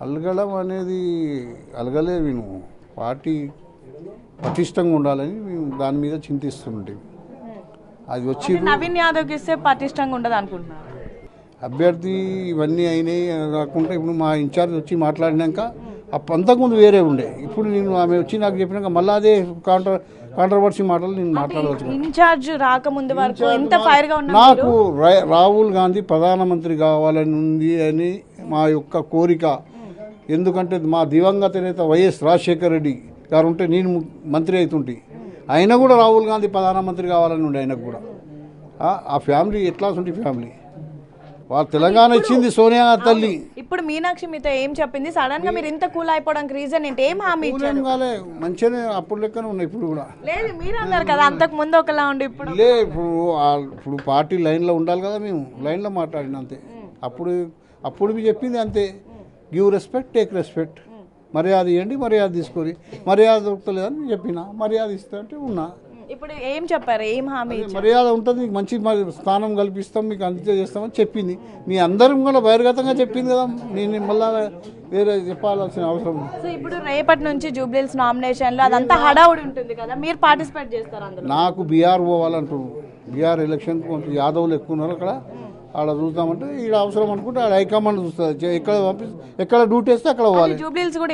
అలగడం అనేది అలగలేదు నువ్వు. పార్టీ పటిష్టంగా ఉండాలని మేము దాని మీద చింతిస్తుంటే. అది వచ్చి నవీన్ యాదవ్కి ఇస్తే పటిష్టంగా ఉండదు అనుకుంటున్నారు. అభ్యర్థి ఇవన్నీ అయినాయి కాకుండా ఇప్పుడు మా ఇన్ఛార్జ్ వచ్చి మాట్లాడినాక అప్ప- అంతకుముందు వేరే ఉండే. ఇప్పుడు నేను ఆమె వచ్చి నాకు చెప్పినాక మళ్ళీ అదే కాంట్ర కాంట్రవర్సీ మాటలు నేను మాట్లాడవచ్చు ఇన్ఛార్జ్ రాకముందు వరకు ఎంత ఫైర్గా ఉన్నారు నాకు రాహుల్ గాంధీ ప్రధానమంత్రి కావాలని ఉంది అని మా యొక్క కోరిక. ఎందుకంటే మా దివంగత నేత వైఎస్ రాజశేఖర రెడ్డి గారు ఉంటే నేను మంత్రి అవుతుంటే ఆయన కూడా రాహుల్ గాంధీ ప్రధానమంత్రి కావాలని ఉండే ఆయనకు కూడా. ఆ- ఫ్యామిలీ ఎట్లా ఉంటుంది ఫ్యామిలీ? వాళ్ళు తెలంగాణ ఇచ్చింది సోనియా తల్లి. ఇప్పుడు మీనాక్షి మీతో ఏం చెప్పింది? సడన్గా మీరు ఇంత కూల్ అయిపోవడానికి రీజన్ ఏంటి? ఏం హామీ ఇచ్చారు? కాలే. మంచిగానే అప్పుడు లెక్కనే ఉన్నాయి ఇప్పుడు కూడా. లేదు మీరు అన్నారు కదా. అంతకు ముందు ఒకలా ఉండి ఇప్పుడు. లే ఇప్పుడు ఇప్పుడు పార్టీ లైన్లో ఉండాలి కదా మేము. లైన్లో మాట్లాడిన అంతే. అప్పుడు అప్పుడు మీ చెప్పింది అంతే. Give respect take respect. మర్యాద ఇవ్వండి మర్యాద తీసుకొని మర్యాద దొరుకుతలేదని చెప్పిన. మర్యాద ఇస్తా అంటే ఉన్నా. ఇప్పుడు ఏం చెప్పారు? ఏం హామీ మర్యాద ఉంటుంది మీకు మంచి స్థానం కల్పిస్తాం మీకు అంతే చేస్తామని చెప్పింది. మీ అందరం కూడా బహిర్గతంగా చెప్పింది కదా నేను మళ్ళా వేరే చెప్పాల్సిన అవసరం ఉంది. సో ఇప్పుడు రేపటి నుంచి జూబ్లీల్స్ నామినేషన్లో అదంతా హడావుడి ఉంటుంది కదా మీరు పార్టిసిపేట్ చేస్తారు నాకు బీఆర్ పోవాలంటున్నారు బీఆర్ ఎలక్షన్ కొంచెం యాదవులు ఎక్కువ ఉన్నారు అక్కడ. ఆడ చూద్దామంటే ఈడ అవసరం అనుకుంటే ఆడ హైకమాండ్ చూస్తుంది. ఎక్కడ పంపి ఎక్కడ డ్యూటీ వేస్తే అక్కడ పోవాలి.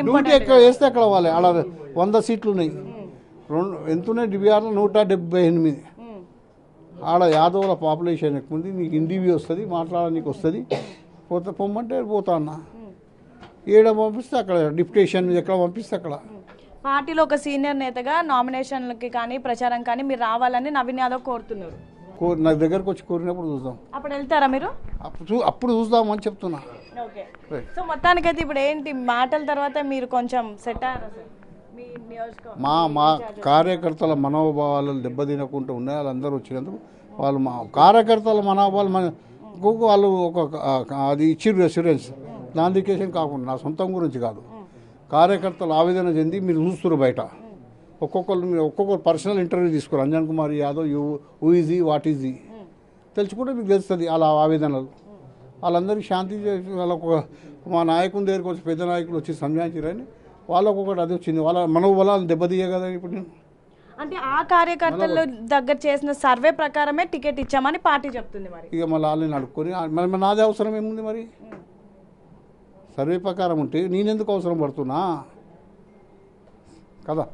డ్యూటీ ఎక్కడ వేస్తే అక్కడ పోవాలి. ఆడ వంద సీట్లు ఉన్నాయి రెండు ఎంత ఉన్నాయి బీఆర్లో నూట డెబ్బై ఎనిమిది. ఆడ యాదవుల పాపులేషన్ ఎక్కువ ఉంది నీకు హిందీవి వస్తుంది మాట్లాడడానికి వస్తుంది. పోతే పొమ్మంటే పోతా అన్న. ఏడ పంపిస్తే అక్కడ డిప్యుటేషన్ ఎక్కడ పంపిస్తే అక్కడ. పార్టీలో ఒక సీనియర్ నేతగా నామినేషన్లకి కానీ ప్రచారం కానీ మీరు రావాలని నవీన్ యాదవ్ కోరుతున్నారు. నా దగ్గరకు వచ్చి కోరినప్పుడు చూద్దాం. అప్పుడు వెళ్తారా మీరు? అప్పుడు అప్పుడు చూద్దామని చెప్తున్నా. ఓకే. రైట్. సో మొత్తానికైతే ఇప్పుడు ఏంటి మాటల తర్వాత మీరు కొంచెం సెట్ అయ్యారా సార్? మీ మా కార్యకర్తల మనోభావాలను దెబ్బతినకుండా ఉన్నాయి వాళ్ళందరూ వచ్చినందుకు వాళ్ళు మా కార్యకర్తల మనోభావాలు మన వాళ్ళు ఒక అది ఇచ్చిర్రు అష్యూరెన్స్ నాందికేషన్ కాకుండా నా సొంతం గురించి కాదు. కార్యకర్తలు ఆవేదన చెంది మీరు చూస్తున్నారు బయట. ఒక్కొక్కరు ఒక్కొక్కరు పర్సనల్ ఇంటర్వ్యూ తీసుకోరు. Anjan Kumar Yadav you who is he what is he తెలుసుకుంటే మీకు తెలుస్తుంది అలా ఆవేదనలు. వాళ్ళందరికీ శాంతి చేసి వాళ్ళకు ఒక- మా నాయకుని దగ్గరికి వచ్చి పెద్ద నాయకులు వచ్చి సంజాయించారని వాళ్ళకు ఒకటి అది వచ్చింది. వాళ్ళ మనోబలాలు దెబ్బతీయ కదా ఇప్పుడు నేను. అంటే ఆ కార్యకర్తల దగ్గర చేసిన సర్వే ప్రకారమే టికెట్ ఇచ్చామని పార్టీ చెప్తుంది మరి. ఇక మళ్ళీ వాళ్ళని అడుక్కొని మరి నాదే అవసరం ఏముంది మరి? సర్వే ప్రకారం ఉంటే నేనెందుకు అవసరం పడుతున్నా? కదా?